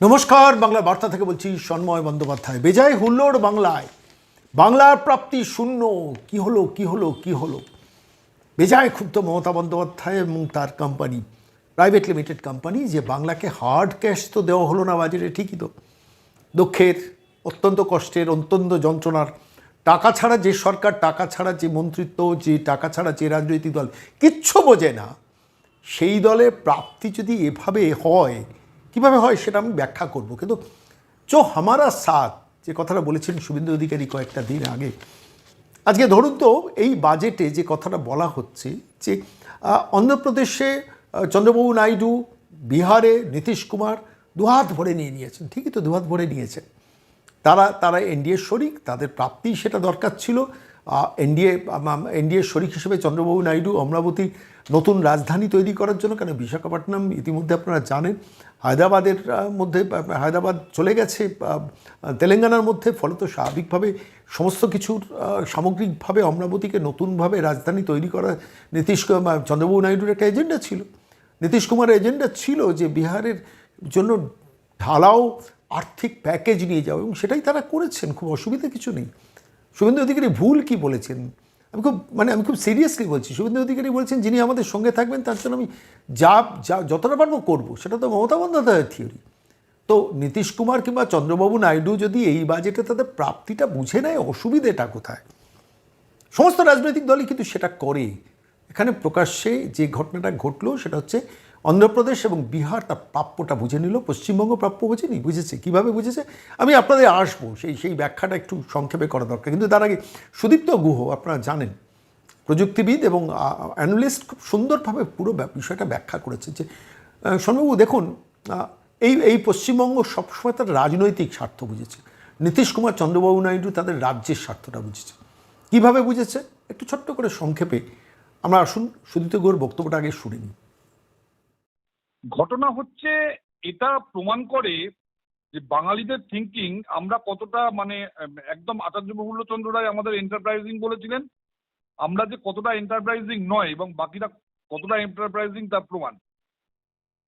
নমস্কার, বাংলা বার্তা থেকে বলছি সন্ময় বন্দ্যোপাধ্যায়। বেজায় হুল্লোড় বাংলায়। বাংলার প্রাপ্তি শূন্য। কি হলো কি হলো কি হলো? বেজায় ক্ষুব্ধ মমতা বন্দ্যোপাধ্যায় এবং তার কোম্পানি প্রাইভেট লিমিটেড কোম্পানি যে বাংলাকে হার্ড ক্যাশ তো দেওয়া হলো না বাজারে, ঠিকই তো। দুঃখের, অত্যন্ত কষ্টের, অত্যন্ত যন্ত্রণার। টাকা ছাড়া যে সরকার, টাকা ছাড়া যে মন্ত্রিত্ব, যে টাকা ছাড়া যে রাজনৈতিক দল, কিচ্ছু বোঝে না। সেই দলের প্রাপ্তি যদি এভাবে হয় কীভাবে হয় সেটা আমি ব্যাখ্যা করব। কিন্তু চো হামারা সাথ যে কথাটা বলেছেন শুভেন্দু অধিকারী কয়েকটা দিন আগে, আজকে ধরুন তো এই বাজেটে যে কথাটা বলা হচ্ছে যে অন্ধ্রপ্রদেশে চন্দ্রবাবু নাইডু, বিহারে নীতিশ কুমার দুহাত ভরে নিয়ে নিয়েছেন, ঠিকই তো দুহাত ভরে নিয়েছেন। তারা তারা এনডিএ শরিক, তাদের প্রাপ্তি সেটা দরকার ছিল। এনডিএ এনডিএ শরিক হিসেবে চন্দ্রবাবু নাইডু, অমরাবতী নতুন রাজধানী তৈরি করার জন্য, কেন বিশাখাপট্টনম ইতিমধ্যে আপনারা জানেন হায়দ্রাবাদের মধ্যে হায়দ্রাবাদ চলে গেছে তেলেঙ্গানার মধ্যে ফলত স্বাভাবিকভাবে সমস্ত কিছুর সামগ্রিকভাবে অমরাবতীকে নতুনভাবে রাজধানী তৈরি করা নীতিশ চন্দ্রবাবু নাইডুর একটা এজেন্ডা ছিল। নীতিশ কুমারের এজেন্ডা ছিল যে বিহারের জন্য ঢালাও আর্থিক প্যাকেজ নিয়ে যাও, এবং সেটাই তারা করেছেন, খুব অসুবিধা কিছু নেই। শুভেন্দু অধিকারী ভুল কি বলেছেন? আমি খুব মানে আমি খুব সিরিয়াসলি বলছি। শুভেন্দু অধিকারী বলছেন, যিনি আমাদের সঙ্গে থাকবেন, তার জন্য আমি যা যা, যতটা পারব করব। সেটা তো মমতা বন্দ্যোপাধ্যায়ের থিওরি তো নীতিশ কুমার কিংবা চন্দ্রবাবু নাইডু যদি এই বাজেটে তাদের প্রাপ্তিটা বুঝে নেয়, অসুবিধেটা কোথায়? সমস্ত রাজনৈতিক দলই কিন্তু সেটা করে। এখানে প্রকাশ্যে যে ঘটনাটা ঘটলো, সেটা হচ্ছে অন্ধ্রপ্রদেশ এবং বিহার তার প্রাপ্যটা বুঝে নিল, পশ্চিমবঙ্গ প্রাপ্য বুঝেনি বুঝেছে, কীভাবে বুঝেছে? আমি আপনাদের আসব, সেই সেই ব্যাখ্যাটা একটু সংক্ষেপে করা দরকার। কিন্তু তার আগে সুদীপ্ত গুহ, আপনারা জানেন, প্রযুক্তিবিদ এবং অ্যানালিস্ট খুব সুন্দরভাবে পুরো বিষয়টা ব্যাখ্যা করেছে যে সোনবাবু দেখুন এই এই পশ্চিমবঙ্গ সবসময় তার রাজনৈতিক স্বার্থ বুঝেছে। নীতিশ কুমার চন্দ্রবাবু নাইডু তাদের রাজ্যের স্বার্থটা বুঝেছে। কীভাবে বুঝেছে? একটু ছোট্ট করে সংক্ষেপে আমরা আসুন, সুদীপ্ত গুহর বক্তব্যটা আগে শুনে নিই। ঘটনা হচ্ছে, এটা প্রমাণ করে যে বাঙালিদের থিঙ্কিং আমরা কতটা মানে একদম আচার্য প্রফুল্লচন্দ্র রায় আমাদের এন্টারপ্রাইজিং বলেছিলেন, আমরা যে কতটা এন্টারপ্রাইজিং নয় এবং বাকিরা কতটা এন্টারপ্রাইজিং তার প্রমাণ।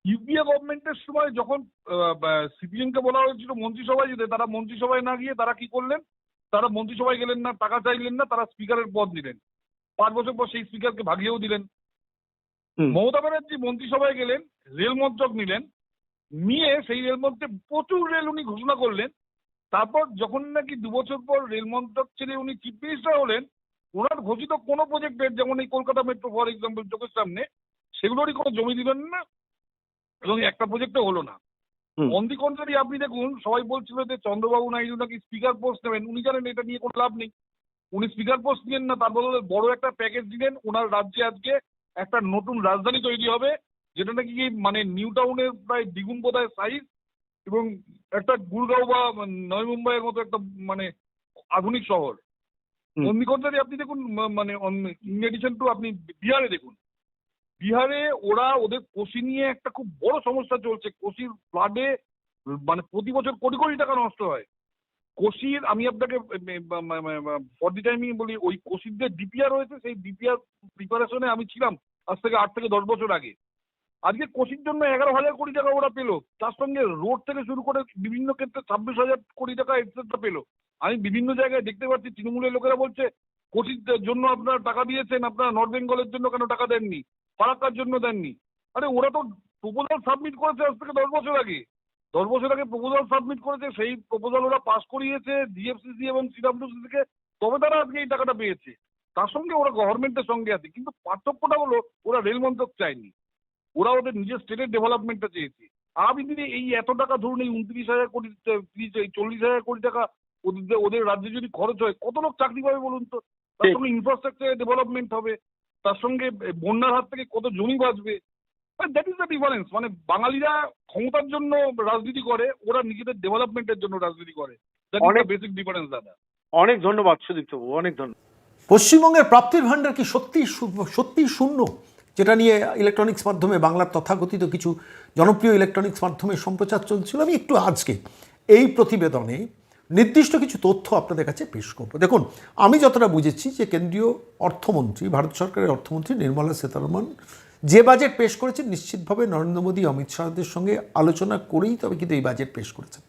ইউপিএ গভর্নমেন্টের সময় যখন সিপিএমকে বলা হয়েছিল মন্ত্রিসভায় যেতে, তারা মন্ত্রিসভায় না গিয়ে তারা কি করলেন? তারা মন্ত্রিসভায় গেলেন না, টাকা চাইলেন না, তারা স্পিকারের পদ নিলেন। পাঁচ বছর পর সেই স্পিকারকে ভাগিয়েও দিলেন। মমতা ব্যানার্জি মন্ত্রিসভায় গেলেন রেল মন্ত্রক নিলেন নিয়ে সেই রেল মন্ত্রে প্রচুর রেল উনি ঘোষণা করলেন। তারপর যখন নাকি দু বছর পর রেল মন্ত্রক ছেড়ে উনি চিফ মিনিস্টার হলেন ওনার ঘোষিত কোনো প্রজেক্টের যেমন এই কলকাতা মেট্রো ফর এক্সাম্পল চোখের সামনে সেগুলোরই কোনো জমি দিলেন না এবং একটা প্রজেক্টও হলো না। অন কন্ট্রারি আপনি দেখুন সবাই বলছিল যে চন্দ্রবাবু নাইডু নাকি স্পিকার পোস্ট নেবেন। উনি জানেন এটা নিয়ে কোনো লাভ নেই। উনি স্পিকার পোস্ট নিলেন না তার বদলে বড় একটা প্যাকেজ দিলেন ওনার রাজ্যে আজকে একটা নতুন রাজধানী তৈরি হবে যেটা নাকি মানে নিউ টাউনের প্রায় দ্বিগুণ বোধহয় সাইজ এবং একটা গুরগাঁও বা নয় মুম্বাইয়ের মতো একটা মানে আধুনিক শহর। হুম। আপনি দেখুন মানে ইন এডিশন টু আপনি বিহারে দেখুন। বিহারে ওরা ওদের কোশি নিয়ে একটা খুব বড় সমস্যা চলছে। কোশির ফ্লাডে মানে প্রতি বছর কোটি কোটি টাকা নষ্ট হয়। কোশির, আমি আপনাকে ফর দি টাইমিং বলি, ওই কোশির যে ডিপিআর রয়েছে, সেই ডিপিআর প্রিপারেশনে আমি ছিলাম আজ থেকে আট থেকে দশ বছর আগে। আজকে কোশির জন্য এগারো হাজার কোটি টাকা ওরা পেল। তার সঙ্গে রোড থেকে শুরু করে বিভিন্ন ক্ষেত্রে ছাব্বিশ হাজার কোটি টাকা এটসেট্রা পেল। আমি বিভিন্ন জায়গায় দেখতে পাচ্ছি, তৃণমূলের লোকেরা বলছে কোচির জন্য আপনারা টাকা দিয়েছেন, আপনারা নর্থ বেঙ্গলের জন্য কেন টাকা দেননি? ফারাক্কার জন্য দেননি? আরে ওরা তো প্রপোজাল সাবমিট করেছে আজ থেকে দশ বছর আগে। দশ বছর আগে প্রপোজাল সাবমিট করেছে সেই প্রপোজাল ওরা পাস করিয়েছে ডিএফসিসি এবং সিডাব্লিউসি থেকে তবে তারা আজকে এই টাকাটা পেয়েছে। তার সঙ্গে ওরা গভর্নমেন্টের সঙ্গে আছে। কিন্তু পার্থক্যটা হলো ওরা রেল মন্ত্রক চায়নি। ওরা ওদের নিজের স্টেটের ডেভেলপমেন্টটা চেয়েছে। আগামী দিনে এই এত টাকা ধরুন এই উনত্রিশ হাজার কোটি ত্রিশ চল্লিশ হাজার কোটি টাকা ওদের ওদের রাজ্যে যদি খরচ হয় কত লোক চাকরি পাবে বলুন তো? তার সঙ্গে ইনফ্রাস্ট্রাকচার ডেভেলপমেন্ট হবে। তার সঙ্গে বন্যার হাত থেকে কত জমি বাঁচবে? দ্যাট ইজ দ্য ডিফারেন্স মানে বাঙালিরা ক্ষমতার জন্য রাজনীতি করে ওরা নিজেদের ডেভেলপমেন্টের জন্য রাজনীতি করে। দ্যাট ইজ দ্য অনেক- বেসিক ডিফারেন্স দাদা। অনেক ধন্যবাদ সুদীপ্ত বাবু অনেক ধন্যবাদ। পশ্চিমবঙ্গের প্রাপ্তির ভাণ্ডার কি সত্যি সত্যি শূন্য? যেটা নিয়ে ইলেকট্রনিক্স মাধ্যমে বাংলার তথাকথিত কিছু জনপ্রিয় ইলেকট্রনিক্স মাধ্যমে সম্প্রচার চলছিল আমি একটু আজকে এই প্রতিবেদনে নির্দিষ্ট কিছু তথ্য আপনাদের কাছে পেশ করব। দেখুন আমি যতটা বুঝেছি যে কেন্দ্রীয় অর্থমন্ত্রী ভারত সরকারের অর্থমন্ত্রী নির্মলা সীতারমন যে বাজেট পেশ করেছেন, নিশ্চিতভাবে নরেন্দ্র মোদী, অমিত শাহদের সঙ্গে আলোচনা করেই তবে কিন্তু এই বাজেট পেশ করেছেন।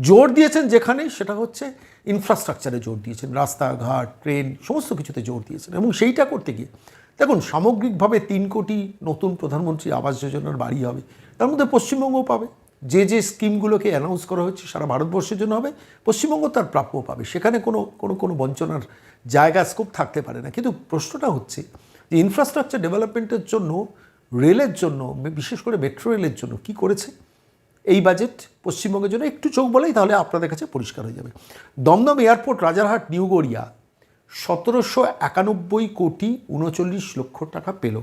জোর দিয়েছেন যেখানে, সেটা হচ্ছে ইনফ্রাস্ট্রাকচারে জোর দিয়েছেন। রাস্তাঘাট, ট্রেন, সমস্ত কিছুতে জোর দিয়েছেন। এবং সেইটা করতে গিয়ে, দেখুন, সামগ্রিকভাবে তিন কোটি নতুন প্রধানমন্ত্রী আবাস যোজনার বাড়ি হবে, তার মধ্যে পশ্চিমবঙ্গ পাবে। যে যে স্কিমগুলোকে অ্যানাউন্স করা হচ্ছে, সারা ভারতবর্ষের জন্য হবে, পশ্চিমবঙ্গ তার প্রাপ্য পাবে। সেখানে কোনো কোনো কোনো বঞ্চনার জায়গা স্কোপ থাকতে পারে না। কিন্তু প্রশ্নটা হচ্ছে যে ইনফ্রাস্ট্রাকচার ডেভেলপমেন্টের জন্য রেলের জন্য বিশেষ করে মেট্রো রেলের জন্য কি করেছে? এই বাজেট পশ্চিমবঙ্গের জন্য একটু চোখ বলেই তাহলে আপনাদের কাছে পরিষ্কার হয়ে যাবে। দমদম এয়ারপোর্ট, রাজারহাট, নিউ গড়িয়া, সতেরোশো একানব্বই কোটি উনচল্লিশ লক্ষ টাকা পেল।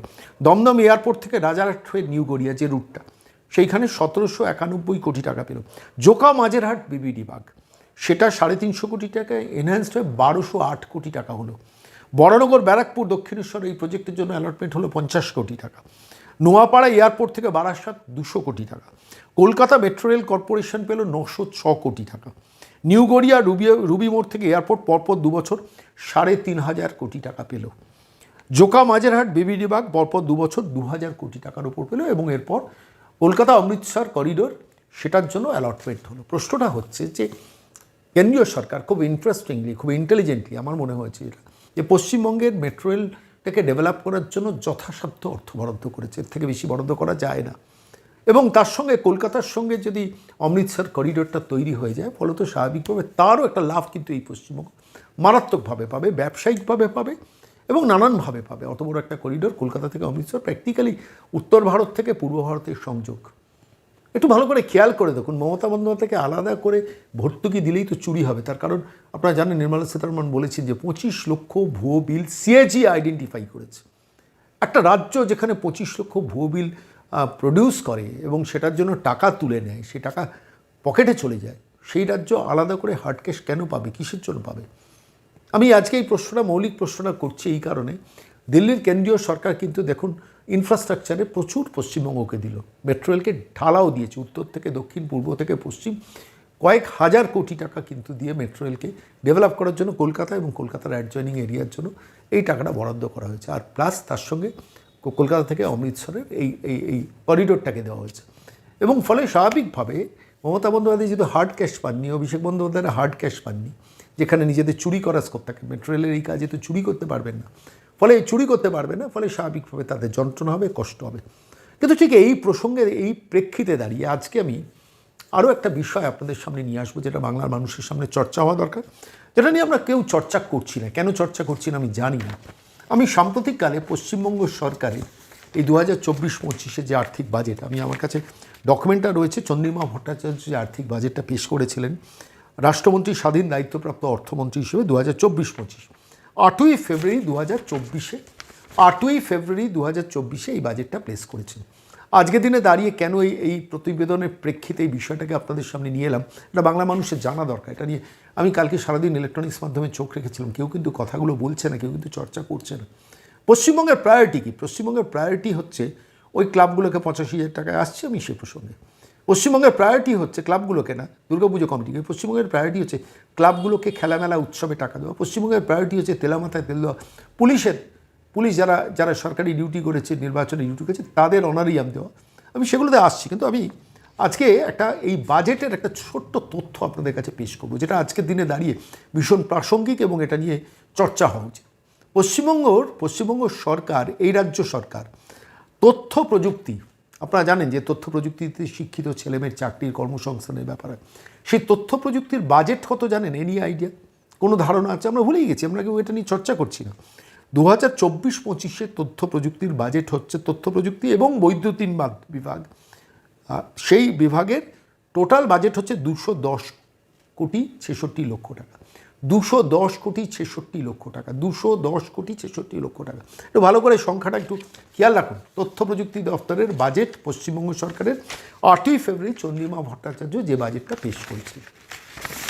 দমদম এয়ারপোর্ট থেকে রাজারহাট হয়ে নিউ গড়িয়া যে রুটটা সেইখানে সতেরোশো একানব্বই কোটি টাকা পেল। জোকা মাঝেরহাট বিবিডি বাঘ সেটা সাড়ে তিনশো কোটি টাকায় এনহ্যান্সড হয়ে বারোশো আট কোটি টাকা হলো। বরানগর ব্যারাকপুর দক্ষিণেশ্বর এই প্রজেক্টের জন্য অ্যালটমেন্ট হলো পঞ্চাশ কোটি টাকা। নোয়াপাড়া এয়ারপোর্ট থেকে বারাসাত দুশো কোটি টাকা। কলকাতা মেট্রো রেল কর্পোরেশন পেল নশো ছ কোটি টাকা। নিউ গড়িয়া রুবি রুবি মোড় থেকে এয়ারপোর্ট পরপর দু বছর সাড়ে তিন হাজার কোটি টাকা পেল। জোকা মাঝেরহাট, বিবিডি বাগ পরপর দু বছর দু হাজার কোটি টাকার উপর পেল এবং এরপর কলকাতা অমৃতসর করিডোর, সেটার জন্য অ্যালটমেন্ট হলো। প্রশ্নটা হচ্ছে যে কেন্দ্রীয় সরকার খুব ইন্টারেস্টিংলি খুব ইন্টেলিজেন্টলি আমার মনে হয়েছে এটা যে পশ্চিমবঙ্গের মেট্রো রেলটাকে ডেভেলপ করার জন্য যথাসাধ্য অর্থ বরাদ্দ করেছে, এর থেকে বেশি বরাদ্দ করা যায় না। এবং তার সঙ্গে কলকাতার সঙ্গে যদি অমৃতসর করিডোরটা তৈরি হয়ে যায়, ফলত স্বাভাবিকভাবে তারও একটা লাভ কিন্তু এই পশ্চিমবঙ্গ মারাত্মকভাবে পাবে, ব্যবসায়িকভাবে পাবে এবং নানানভাবে পাবে। অত বড় একটা করিডোর কলকাতা থেকে অমৃতসর প্র্যাকটিক্যালি উত্তর ভারত থেকে পূর্ব ভারতের সংযোগ। একটু ভালো করে খেয়াল করে দেখুন। মমতা বন্দ্যোপাধ্যায়কে আলাদা করে ভর্তুকি দিলেই তো চুরি হবে। তার কারণ আপনারা জানেন, নির্মলা সীতারমন বলেছেন যে পঁচিশ লক্ষ ভুয়ো বিল সিএজি আইডেন্টিফাই করেছে। একটা রাজ্য যেখানে পঁচিশ লক্ষ ভুয়ো বিল প্রডিউস করে এবং সেটার জন্য টাকা তুলে নেয় সে টাকা পকেটে চলে যায়, সেই রাজ্য আলাদা করে হার্ড ক্যাশ কেন পাবে, কিসের জন্য পাবে? আমি আজকে এই প্রশ্নটা, মৌলিক প্রশ্নটা করছি এই কারণে। দিল্লির কেন্দ্রীয় সরকার কিন্তু দেখুন ইনফ্রাস্ট্রাকচারে প্রচুর পশ্চিমবঙ্গকে দিল। মেট্রো রেলকে ঢালাও দিয়েছে। উত্তর থেকে দক্ষিণ, পূর্ব থেকে পশ্চিম। কয়েক হাজার কোটি টাকা কিন্তু দিয়ে মেট্রো রেলকে ডেভেলপ করার জন্য কলকাতা এবং কলকাতার অ্যাডজয়নিং এরিয়ার জন্য এই টাকাটা বরাদ্দ করা হয়েছে। আর প্লাস তার সঙ্গে কলকাতা থেকে অমৃতসরের এই এই এই করিডোরটাকে দেওয়া হয়েছে। এবং ফলে স্বাভাবিকভাবে মমতা বন্দ্যোপাধ্যায় যেহেতু হার্ড ক্যাশ পাননি, অভিষেক বন্দ্যোপাধ্যায় হার্ড ক্যাশ পাননি, যেখানে নিজেদের চুরি করার স্কোপ থাকে মেট্রো রেলের এই কাজে তো চুরি করতে পারবেন না। ফলে চুরি করতে পারবে না, ফলে স্বাভাবিকভাবে তাদের যন্ত্রণা হবে, কষ্ট হবে। কিন্তু ঠিক এই প্রসঙ্গে এই প্রেক্ষিতে দাঁড়িয়ে আজকে আমি আরও একটা বিষয় আপনাদের সামনে নিয়ে আসব, যেটা বাংলার মানুষের সামনে চর্চা হওয়া দরকার। যেটা নিয়ে আমরা কেউ চর্চা করছি না। কেন চর্চা করছি না আমি জানি না। আমি সাম্প্রতিককালে পশ্চিমবঙ্গ সরকারের এই দু হাজার চব্বিশ পঁচিশে যে আর্থিক বাজেট, আমি আমার কাছে ডকুমেন্টটা রয়েছে, চন্দ্রিমা ভট্টাচার্য যে আর্থিক বাজেটটা পেশ করেছিলেন, রাষ্ট্রমন্ত্রী স্বাধীন দায়িত্বপ্রাপ্ত অর্থমন্ত্রী হিসেবে দু হাজার চব্বিশ পঁচিশ। আটই ফেব্রুয়ারি দু হাজার চব্বিশে, আটই ফেব্রুয়ারি দু হাজার চব্বিশে এই বাজেটটা প্লেস করেছেন। আজকের দিনে দাঁড়িয়ে কেন এই এই প্রতিবেদনের প্রেক্ষিতে এই বিষয়টাকে আপনাদের সামনে নিয়ে এলাম, এটা বাংলা মানুষের জানা দরকার। এটা নিয়ে আমি কালকে সারাদিন ইলেকট্রনিক্স মাধ্যমে চোখ রেখেছিলাম। কেউ কিন্তু কথাগুলো বলছে না, কেউ কিন্তু চর্চা করছে না। পশ্চিমবঙ্গের প্রায়োরিটি কী? পশ্চিমবঙ্গের প্রায়োরিটি হচ্ছে ওই ক্লাবগুলোকে পঁচাশি হাজার টাকায় আসছে আমি সে প্রসঙ্গে। পশ্চিমবঙ্গের প্রায়োরিটি হচ্ছে ক্লাবগুলোকে না দুর্গাপুজো কমিটিকে পশ্চিমবঙ্গের প্রায়োরিটি হচ্ছে ক্লাবগুলোকে খেলামেলা উৎসবে টাকা দেওয়া। পশ্চিমবঙ্গের প্রায়োরিটি হচ্ছে তেলামাথায় তেল দেওয়া। পুলিশের, পুলিশ যারা যারা সরকারি ডিউটি করেছে, নির্বাচনে ডিউটি করেছে, তাদের অনারিয়াম দেওয়া। আমি সেগুলোতে আসছি, কিন্তু আমি আজকে একটা, এই বাজেটের একটা ছোট্ট তথ্য আপনাদের কাছে পেশ করব, যেটা আজকের দিনে দাঁড়িয়ে ভীষণ প্রাসঙ্গিক এবং এটা নিয়ে চর্চা হওয়া উচিত। পশ্চিমবঙ্গর, পশ্চিমবঙ্গ সরকার, এই রাজ্য সরকার, তথ্য প্রযুক্তি আপনারা জানেন যে তথ্য প্রযুক্তিতে শিক্ষিত ছেলেমেয়ের চাকরির কর্মসংস্থানের ব্যাপারে। সেই তথ্য প্রযুক্তির বাজেট কত জানেন? এ নিয়ে আইডিয়া কোনো ধারণা আছে? আমরা ভুলেই গেছি, আমরা কেউ এটা নিয়ে চর্চা করছি না। দু হাজার চব্বিশ পঁচিশে তথ্য প্রযুক্তির বাজেট হচ্ছে তথ্য প্রযুক্তি এবং বৈদ্যুতিন বাদ- বিভাগ। সেই বিভাগের টোটাল বাজেট হচ্ছে দুশো দশ কোটি ছেষট্টি লক্ষ টাকা। দুশো দশ কোটি ছেষট্টি লক্ষ টাকা, দুশো দশ কোটি ছেষট্টি লক্ষ টাকা। একটু ভালো করে সংখ্যাটা একটু খেয়াল রাখুন। তথ্য প্রযুক্তি দপ্তরের বাজেট, পশ্চিমবঙ্গ সরকারের আটই ফেব্রুয়ারি চন্দ্রিমা ভট্টাচার্য যে বাজেটটা পেশ করেছে।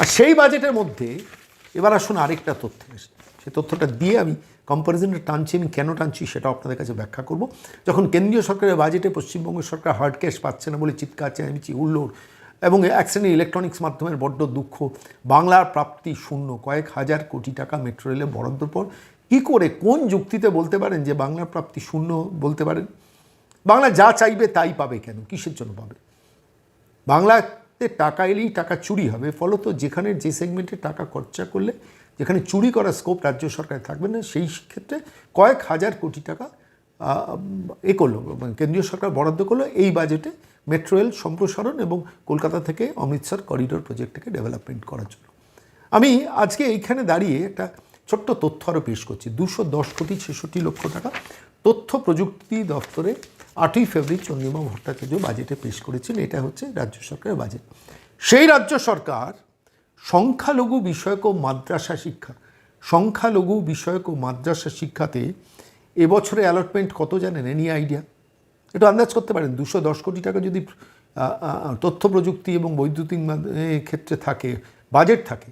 আর সেই বাজেটের মধ্যে এবার আসুন আরেকটা তথ্য। এসে সে তথ্যটা দিয়ে আমি কম্পারিজনটা টানছি, আমি কেন টানছি সেটা আপনাদের কাছে ব্যাখ্যা করব। যখন কেন্দ্রীয় সরকারের বাজেটে পশ্চিমবঙ্গ সরকার হার্ড ক্যাশ পাচ্ছে না বলে চিৎকার চেঁচামেচি হুল্লোড় এবং এক শ্রেণির ইলেকট্রনিক্স মাধ্যমের বড্ড দুঃখ। বাংলার প্রাপ্তি শূন্য, কয়েক হাজার কোটি টাকা মেট্রো রেলে বরাদ্দর পর কী করে, কোন যুক্তিতে বলতে পারেন যে বাংলার প্রাপ্তি শূন্য বলতে পারেন? বাংলা যা চাইবে তাই পাবে কেন? কিসের জন্য পাবে? বাংলাতে টাকা এলেই টাকা চুরি হবে, ফলত যেখানে যে সেগমেন্টে টাকা খরচা করলে, যেখানে চুরি করার স্কোপ রাজ্য সরকার থাকবে না, সেই ক্ষেত্রে কয়েক হাজার কোটি টাকা এ করল। কেন্দ্রীয় সরকার বরাদ্দ করল, এই বাজেটে মেট্রো রেল সম্প্রসারণ এবং কলকাতা থেকে অমৃতসর করিডোর প্রজেক্টটাকে ডেভেলপমেন্ট করার জন্য। আমি আজকে এইখানে দাঁড়িয়ে একটা ছোট্ট তথ্য আরও পেশ করছি। দুশো দশ কোটি ছেষট্টি লক্ষ টাকা তথ্য প্রযুক্তি দপ্তরে আটই ফেব্রুয়ারি চন্দ্রিমা ভট্টাচার্য বাজেটে পেশ করেছেন। এটা হচ্ছে রাজ্য সরকারের বাজেট সেই রাজ্য সরকার সংখ্যালঘু বিষয়ক ও মাদ্রাসা শিক্ষা, সংখ্যালঘু বিষয়ক ও মাদ্রাসা শিক্ষাতে এবছরে অ্যালটমেন্ট কত জানেন? এনি আইডিয়া একটু আন্দাজ করতে পারেন, দুশো দশ কোটি টাকা যদি তথ্য প্রযুক্তি এবং বৈদ্যুতিক ক্ষেত্রে থাকে, বাজেট থাকে,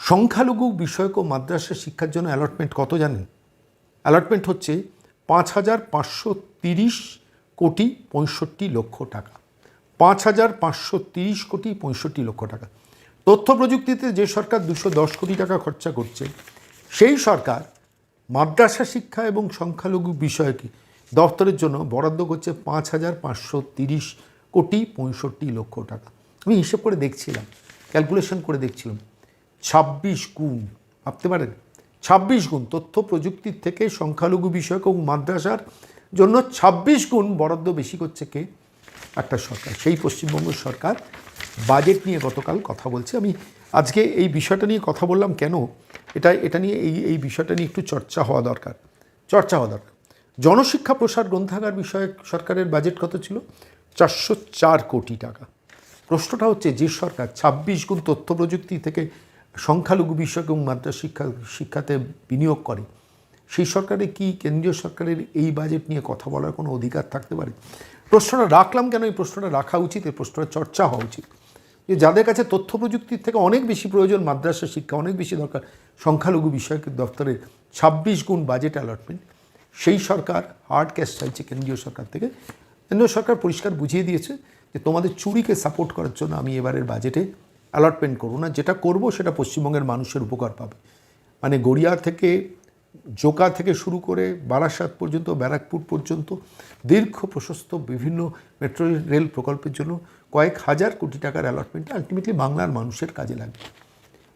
সংখ্যালঘু বিষয়ক ও মাদ্রাসা শিক্ষার জন্য অ্যালটমেন্ট কত জানেন? অ্যালটমেন্ট হচ্ছে পাঁচ হাজার পাঁচশো তিরিশ কোটি পঁয়ষট্টি লক্ষ টাকা। পাঁচ হাজার পাঁচশো তিরিশ কোটি পঁয়ষট্টি লক্ষ টাকা। তথ্য প্রযুক্তিতে যে সরকার দুশো দশ কোটি টাকা খরচা করছে, সেই সরকার মাদ্রাসা শিক্ষা এবং সংখ্যালঘু বিষয়কে দপ্তরের জন্য বরাদ্দ করছে পাঁচ হাজার পাঁচশো তিরিশ কোটি পঁয়ষট্টি লক্ষ টাকা। আমি হিসেব করে দেখছিলাম ক্যালকুলেশন করে দেখছিলাম। ছাব্বিশ গুণ, ভাবতে পারেন? ছাব্বিশ গুণ তথ্য প্রযুক্তির থেকে সংখ্যালঘু বিষয়ক এবং মাদ্রাসার জন্য ছাব্বিশ গুণ বরাদ্দ বেশি করছে কে? একটা সরকার, সেই পশ্চিমবঙ্গ সরকার। বাজেট নিয়ে গতকাল কথা বলছে। আমি আজকে এই বিষয়টা নিয়ে কথা বললাম কেন? এটা এটা নিয়ে এই এই বিষয়টা নিয়ে একটু চর্চা হওয়া দরকার। চর্চা হওয়া দরকার। জনশিক্ষা প্রসার গ্রন্থাগার বিষয়ক সরকারের বাজেট কত ছিল? চারশো চার কোটি টাকা। প্রশ্নটা হচ্ছে, যে সরকার ছাব্বিশ গুণ তথ্য প্রযুক্তি থেকে সংখ্যালঘু বিষয়ক এবং মাদ্রাস শিক্ষা, শিক্ষাতে বিনিয়োগ করে, সেই সরকারে কি কেন্দ্রীয় সরকারের এই বাজেট নিয়ে কথা বলার কোনো অধিকার থাকতে পারে? প্রশ্নটা রাখলাম কেন? এই প্রশ্নটা রাখা উচিত, এই প্রশ্নটা চর্চা হওয়া উচিত। যে যাদের কাছে তথ্য প্রযুক্তির থেকে অনেক বেশি প্রয়োজন, মাদ্রাসা শিক্ষা অনেক বেশি দরকার, সংখ্যালঘু বিষয়ক দপ্তরের ছাব্বিশ গুণ বাজেট অ্যালটমেন্ট সেই সরকার হার্ড ক্যাশ চাইছে কেন্দ্রীয় সরকার থেকে। কেন্দ্রীয় সরকার পরিষ্কার বুঝিয়ে দিয়েছে যে তোমাদের চুরিকে সাপোর্ট করার জন্য আমি এবারের বাজেটে অ্যালটমেন্ট করব না। যেটা করব সেটা পশ্চিমবঙ্গের মানুষের উপকার পাবে। মানে গড়িয়া থেকে, জোকা থেকে শুরু করে বারাসাত পর্যন্ত, ব্যারাকপুর পর্যন্ত, দীর্ঘ প্রশস্ত বিভিন্ন মেট্রো রেল প্রকল্পের জন্য কয়েক হাজার কোটি টাকার অ্যালটমেন্ট আলটিমেটলি বাংলার মানুষের কাজে লাগবে।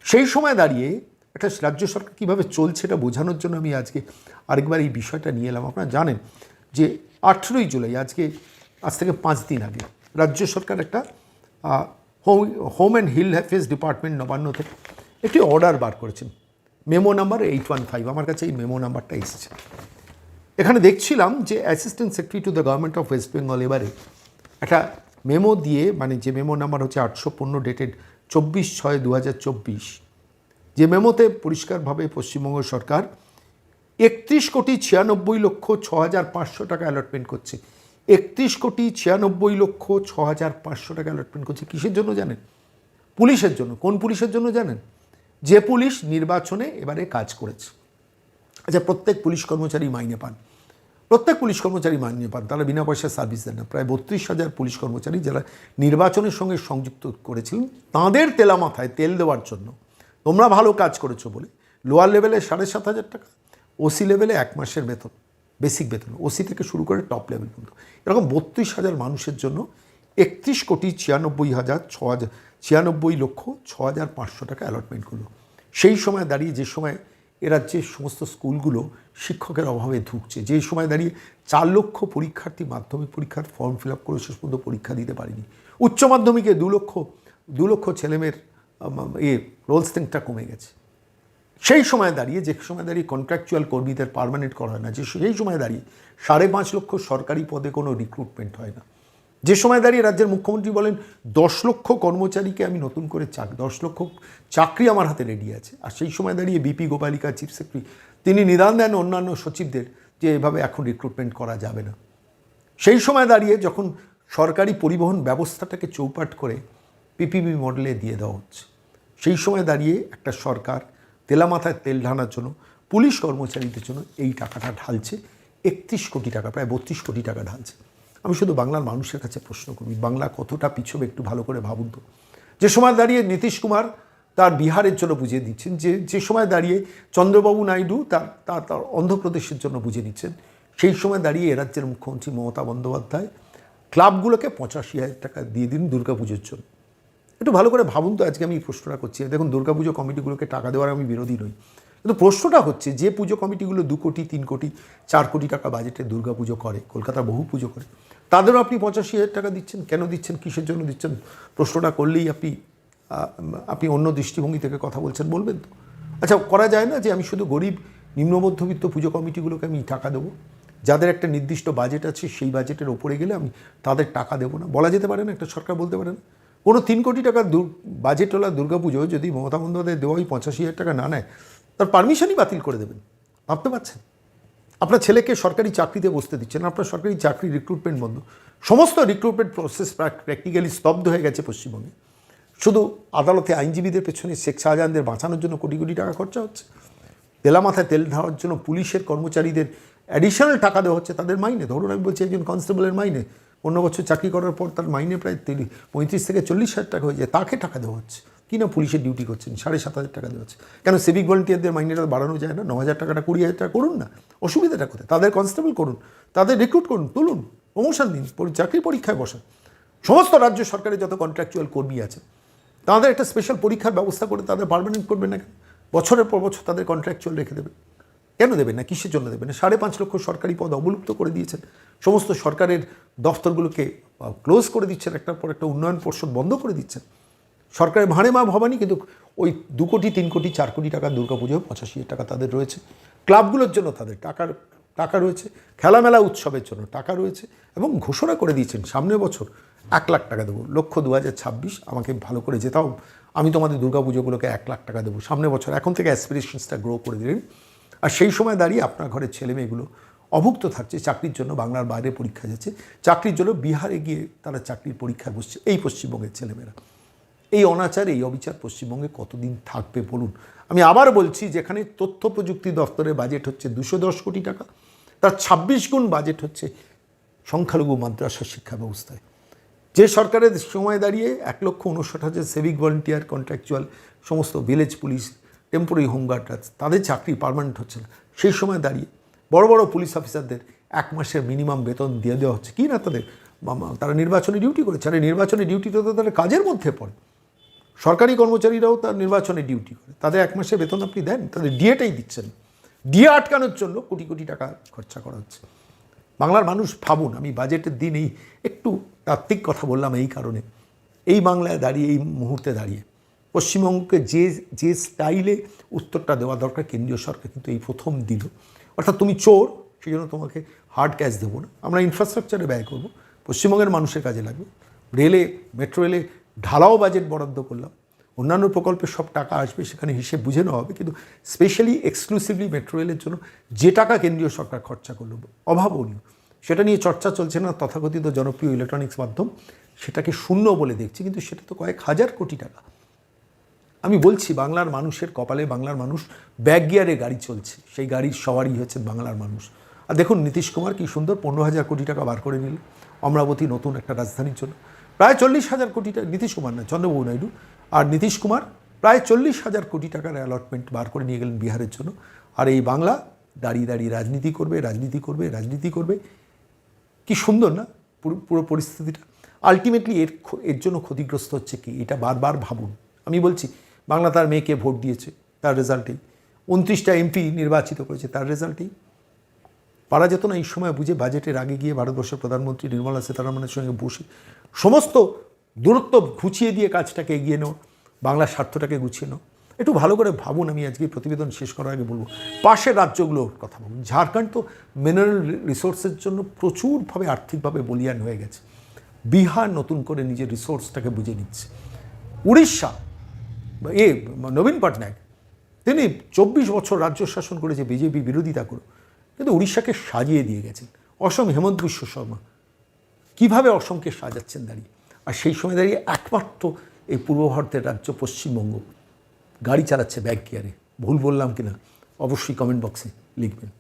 সেই সময় দাঁড়িয়ে একটা রাজ্য সরকার কীভাবে চলছে এটা বোঝানোর জন্য আমি আজকে আরেকবার এই বিষয়টা নিয়ে এলাম। আপনারা জানেন যে আঠেরোই জুলাই, আজকে, আজ থেকে পাঁচ দিন আগে রাজ্য সরকার একটা home home and hill affairs department Nabanna থেকে একটি অর্ডার বার করেছেন। Memo number eight one five, আমার কাছে এই মেমো নাম্বারটা এসেছে। এখানে দেখছিলাম যে assistant secretary to the government of West Bengal এবারে একটা মেমো দিয়ে মানে যে মেমো নাম্বার হচ্ছে আটশো পনেরো, ডেটেড চব্বিশ ছয় দু হাজার চব্বিশ যে মেমোতে পরিষ্কারভাবে পশ্চিমবঙ্গ সরকার একত্রিশ কোটি ছিয়ানব্বই লক্ষ ছ হাজার পাঁচশো টাকা অ্যালটমেন্ট করছে। একত্রিশ কোটি ছিয়ানব্বই লক্ষ ছ হাজার পাঁচশো টাকা অ্যালটমেন্ট করছে কিসের জন্য জানেন? পুলিশের জন্য। কোন পুলিশের জন্য জানেন? যে পুলিশ নির্বাচনে এবারে কাজ করেছে। আচ্ছা প্রত্যেক পুলিশ কর্মচারী মাইনে পান। প্রত্যেক পুলিশ কর্মচারী মাইনে পান। তারা বিনা পয়সায় সার্ভিস দেন না। প্রায় বত্রিশ হাজার পুলিশ কর্মচারী যারা নির্বাচনের সঙ্গে সংযুক্ত করেছিলেন, তাঁদের তেলা মাথায় তেল দেওয়ার জন্য তোমরা ভালো কাজ করেছ বলে। লোয়ার লেভেলে সাড়ে সাত হাজার টাকা ওসি লেভেলে এক মাসের বেতন বেসিক বেতন। ওসি থেকে শুরু করে টপ লেভেল পর্যন্ত। এরকম বত্রিশ হাজার মানুষের জন্য একত্রিশ কোটি ছিয়ানব্বই হাজার ছ হাজার, ছিয়ানব্বই লক্ষ ছ হাজার পাঁচশো টাকা অ্যালটমেন্ট করল। সেই সময় দাঁড়িয়ে, যে সময় এ রাজ্যের সমস্ত স্কুলগুলো শিক্ষকের অভাবে ধুকছে, যে সময় দাঁড়িয়ে চার লক্ষ পরীক্ষার্থী মাধ্যমিক পরীক্ষার ফর্ম ফিল আপ করে শেষ পর্যন্ত পরীক্ষা দিতে পারেনি। উচ্চ মাধ্যমিকে দু লক্ষ দু লক্ষ ছেলেমেয়ের এ রোল স্ট্রেংথটা কমে গেছে। সেই সময় দাঁড়িয়ে, যে সময় দাঁড়িয়ে কন্ট্রাকচুয়াল কর্মীদের পার্মানেন্ট করা হয় না, যে সেই সময় দাঁড়িয়ে সাড়ে পাঁচ লক্ষ সরকারি পদে কোনো রিক্রুটমেন্ট হয় না। যে সময় দাঁড়িয়ে রাজ্যের মুখ্যমন্ত্রী বলেন, দশ লক্ষ কর্মচারীকে আমি নতুন করে চাক, দশ লক্ষ চাকরি আমার হাতে রেডি আছে। আর সেই সময় দাঁড়িয়ে বিপি গোপালিকা চিফ সেক্রেটারি তিনি নিদান দেন অন্যান্য সচিবদের যে এভাবে এখন রিক্রুটমেন্ট করা যাবে না। সেই সময় দাঁড়িয়ে যখন সরকারি পরিবহন ব্যবস্থাটাকে চৌপাট করে পিপিবি মডেলে দিয়ে দেওয়া হচ্ছে। সেই সময় দাঁড়িয়ে একটা সরকার তেলামাথায় তেল ঢানার জন্য, পুলিশ কর্মচারীদের জন্য এই টাকাটা ঢালছে, একত্রিশ কোটি টাকা, প্রায় বত্রিশ কোটি টাকা ঢালছে। আমি শুধু বাংলার মানুষের কাছে প্রশ্ন করি, বাংলা কতটা পিছবে একটু ভালো করে ভাবুন তো। যে সময় দাঁড়িয়ে নীতিশ কুমার তার বিহারের জন্য বুঝিয়ে দিচ্ছেন, যে যে সময় দাঁড়িয়ে চন্দ্রবাবু নাইডু তার তার তার অন্ধ্রপ্রদেশের জন্য বুঝে নিচ্ছেন, সেই সময় দাঁড়িয়ে এ রাজ্যের মুখ্যমন্ত্রী মমতা বন্দ্যোপাধ্যায় ক্লাবগুলোকে পঁচাশি হাজার টাকা দিয়ে দিন দুর্গাপুজোর জন্য। একটু ভালো করে ভাবুন তো, আজকে আমি এই প্রশ্নটা করছি। দেখুন দুর্গাপুজো কমিটিগুলোকে টাকা দেওয়ার আমি বিরোধী নই। কিন্তু প্রশ্নটা হচ্ছে, যে পুজো কমিটিগুলো দু কোটি, তিন কোটি, চার কোটি টাকা বাজেটে দুর্গাপুজো করে কলকাতার বহু পুজো করে, তাদেরও আপনি পঁচাশি হাজার টাকা দিচ্ছেন, কেন দিচ্ছেন, কিসের জন্য দিচ্ছেন? প্রশ্নটা করলেই আপনি আপনি অন্য দৃষ্টিভঙ্গি থেকে কথা বলছেন, বলবেন তো। আচ্ছা করা যায় না যে আমি শুধু গরিব নিম্ন মধ্যবিত্ত পুজো কমিটিগুলোকে আমি টাকা দেবো? যাদের একটা নির্দিষ্ট বাজেট আছে, সেই বাজেটের ওপরে গেলে আমি তাদের টাকা দেবো না? বলা যেতে পারে না, একটা সরকার বলতে পারে না? কোনো তিন কোটি টাকার বাজেটওয়ালা দুর্গাপুজো যদি মমতা বন্দ্যোপাধ্যায় দেওয়া ওই পঁচাশি হাজার টাকা না নেয়, তার পারমিশনই বাতিল করে দেবেন। ভাবতে পারছেন? আপনার ছেলেকে সরকারি চাকরিতে বসতে দিচ্ছেন, আপনার সরকারি চাকরি রিক্রুটমেন্ট বন্ধ। সমস্ত রিক্রুটমেন্ট প্রসেস প্র্যাকটিক্যালি স্তব্ধ হয়ে গেছে পশ্চিমবঙ্গে। শুধু আদালতে আইনজীবীদের পেছনে শেখ শাহজাহানদের বাঁচানোর জন্য কোটি কোটি টাকা খরচা হচ্ছে। তেলা মাথায় তেল ঢালার জন্য পুলিশের কর্মচারীদের অ্যাডিশনাল টাকা দেওয়া হচ্ছে, তাদের মাইনে। ধরুন আমি বলছি একজন কনস্টেবলের মাইনে। অন্য বছর চাকরি করার পর তার মাইনে প্রায় তিরিশ, পঁয়ত্রিশ থেকে চল্লিশ হাজার টাকা হয়ে যায়। তাকে টাকা দেওয়া হচ্ছে। কি না পুলিশের ডিউটি করছেন? সাড়ে সাত হাজার টাকা দেওয়া হচ্ছে। কেন সিভিক ভলেন্টিয়ারদের মাইনেটা বাড়ানো যায় না? ন হাজার টাকাটা, কুড়ি হাজার টাকা করুন না। অসুবিধাটা কোথায়? তাদের কনস্টেবল করুন। তাদের রিক্রুট করুন, তুলুন। প্রমোশন দিন। চাকরি পরীক্ষায় বসান। সমস্ত রাজ্য সরকারের যত কন্ট্রাকচুয়াল কর্মী আছে, তাদের একটা স্পেশাল পরীক্ষার ব্যবস্থা করে তাদের পারমানেন্ট করবেন না বছরের পর বছর তাদের কন্ট্রাকচুয়াল রেখে দেবেন কেন দেবেন না? কিসের জন্য দেবেন না? সাড়ে পাঁচ লক্ষ সরকারি পদ অবলুপ্ত করে দিয়েছেন। সমস্ত সরকারের দফতরগুলোকে ক্লোজ করে দিচ্ছেন, একটার পর একটা উন্নয়ন পর্ষদ বন্ধ করে দিচ্ছেন। সরকারের ভাড়ে মা ভবানী, কিন্তু ওই দু কোটি, তিন কোটি, চার কোটি টাকা দুর্গাপুজো পঁচাশি টাকা তাদের রয়েছে। ক্লাবগুলোর জন্য তাদের টাকার, টাকা রয়েছে। খেলামেলা উৎসবের জন্য টাকা রয়েছে এবং ঘোষণা করে দিয়েছেন, সামনের বছর এক লাখ টাকা দেবো লক্ষ্য দু আমাকে ভালো করে যেতাও। আমি তোমাদের দুর্গাপুজোগুলোকে এক লাখ টাকা দেবো। সামনের বছর এখন থেকে অ্যাসপিরেশনসটা গ্রো করে দিলেন। আর সেই সময় দাঁড়িয়ে আপনার ঘরের ছেলে মেয়েগুলো অভুক্ত থাকছে, চাকরির জন্য বাংলার বাইরে পরীক্ষা যাচ্ছে। চাকরির জন্য বিহারে গিয়ে তারা চাকরির পরীক্ষায় বসছে এই পশ্চিমবঙ্গের ছেলেমেয়েরা। এই অনাচার, এই অবিচার পশ্চিমবঙ্গে কতদিন থাকবে বলুন? আমি আবার বলছি, যেখানে তথ্য প্রযুক্তি দপ্তরের বাজেট হচ্ছে দুশো দশ কোটি টাকা, তার ছাব্বিশ গুণ বাজেট হচ্ছে সংখ্যালঘু মাদ্রাসা শিক্ষা ব্যবস্থায়। যে সরকারের সময় দাঁড়িয়ে এক লক্ষ উনষাট হাজার সিভিক ভলেন্টিয়ার কন্ট্রাকচুয়াল সমস্ত village police temporary home guard আছে, তাদের চাকরি পার্মানেন্ট হচ্ছে না। সেই সময় দাঁড়িয়ে বড় বড় পুলিশ অফিসারদের এক মাসের মিনিমাম বেতন দিয়ে দেওয়া হচ্ছে। কি না তাদের? তারা নির্বাচনী ডিউটি করেছে। আর নির্বাচনী ডিউটি তো তাদের কাজের মধ্যে পড়ে। সরকারি কর্মচারীরাও তার নির্বাচনে ডিউটি করে। তাদের এক মাসের বেতন আপনি দেন, তাদের ডিএটাই দিচ্ছেন। ডিএ আটকানোর জন্য কোটি কোটি টাকা খরচা করা হচ্ছে। বাংলার মানুষ ভাবুন, আমি বাজেটের দিন এই একটু তাত্ত্বিক কথা বললাম এই কারণে। এই বাংলায় দাঁড়িয়ে, এই মুহূর্তে দাঁড়িয়ে। পশ্চিমবঙ্গকে যে যে স্টাইলে উত্তরটা দেওয়া দরকার, কেন্দ্রীয় সরকার কিন্তু এই প্রথম দিল। অর্থাৎ তুমি চোর সেই জন্য তোমাকে হার্ড ক্যাশ দেবো না। আমরা ইনফ্রাস্ট্রাকচারে ব্যয় করব। পশ্চিমবঙ্গের মানুষের কাজে লাগবে। রেলে মেট্রো রেলে ঢালাও বাজেট বরাদ্দ করলাম। অন্যান্য প্রকল্পে সব টাকা আসবে, সেখানে হিসেব বুঝে নেওয়া হবে। কিন্তু স্পেশালি এক্সক্লুসিভলি মেট্রো রেলের জন্য যে টাকা কেন্দ্রীয় সরকার খরচা করল, অভাবনীয়। সেটা নিয়ে চর্চা চলছে না, তথাকথিত জনপ্রিয় ইলেকট্রনিক্স মাধ্যম। সেটাকে শূন্য বলে দেখছি, কিন্তু সেটা তো কয়েক হাজার কোটি টাকা। আমি বলছি, বাংলার মানুষের কপালে বাংলার মানুষ ব্যাক গিয়ারে গাড়ি চলছে। সেই গাড়ির সবারই হচ্ছে বাংলার মানুষ। আর দেখুন, নীতিশ কুমার কি সুন্দর পনেরো হাজার কোটি টাকা বার করে নিল অমরাবতী নতুন একটা রাজধানীর জন্য। প্রায় চল্লিশ হাজার কোটি টাকা, নীতিশ কুমার না, চন্দ্রবাবু নাইডু। আর নীতিশ কুমার প্রায় চল্লিশ হাজার কোটি টাকার অ্যালটমেন্ট বার করে নিয়ে গেলেন বিহারের জন্য। আর এই বাংলা দাঁড়িয়ে দাঁড়িয়ে রাজনীতি করবে রাজনীতি করবে রাজনীতি করবে। কি সুন্দর না, পুরো পুরো পরিস্থিতিটা। আলটিমেটলি এর এর জন্য ক্ষতিগ্রস্ত হচ্ছে কি? এটা বারবার ভাবুন। আমি বলছি বাংলা তার মেয়েকে ভোট দিয়েছে, তার রেজাল্টেই। উনত্রিশটা এমপি নির্বাচিত করেছে, তার রেজাল্টেই। পারা যেত না এই সময় বুঝে বাজেটের আগে গিয়ে ভারতবর্ষের প্রধানমন্ত্রী নির্মলা সীতারামনের সঙ্গে বসে সমস্ত দূরত্ব ঘুচিয়ে দিয়ে কাজটাকে এগিয়ে নেওয়া, বাংলার স্বার্থটাকে গুছিয়ে নেওয়া। একটু ভালো করে ভাবুন, আমি আজকে প্রতিবেদন শেষ করার আগে বলব, পাশের রাজ্যগুলোর কথা বলুন ঝাড়খণ্ড তো মিনারেল রিসোর্সের জন্য প্রচুরভাবে আর্থিকভাবে বলিয়ান হয়ে গেছে। বিহার নতুন করে নিজের রিসোর্সটাকে বুঝে নিচ্ছে। উড়িষ্যা এ, নবীন পটনায়ক, তিনি চব্বিশ বছর রাজ্য শাসন করেছে বিজেপি বিরোধিতা করে কিন্তু উড়িষ্যাকে সাজিয়ে দিয়ে গেছেন। অসম হেমন্ত বিশ্ব শর্মা। কীভাবে অসমকে সাজাচ্ছেন দাঁড়িয়ে? আর সেই সময় দাঁড়িয়ে একমাত্র এই পূর্ব ভারতের রাজ্য পশ্চিমবঙ্গ। গাড়ি চালাচ্ছে ব্যাগ গিয়ারে। ভুল বললাম কিনা? অবশ্যই কমেন্ট বক্সে লিখবেন।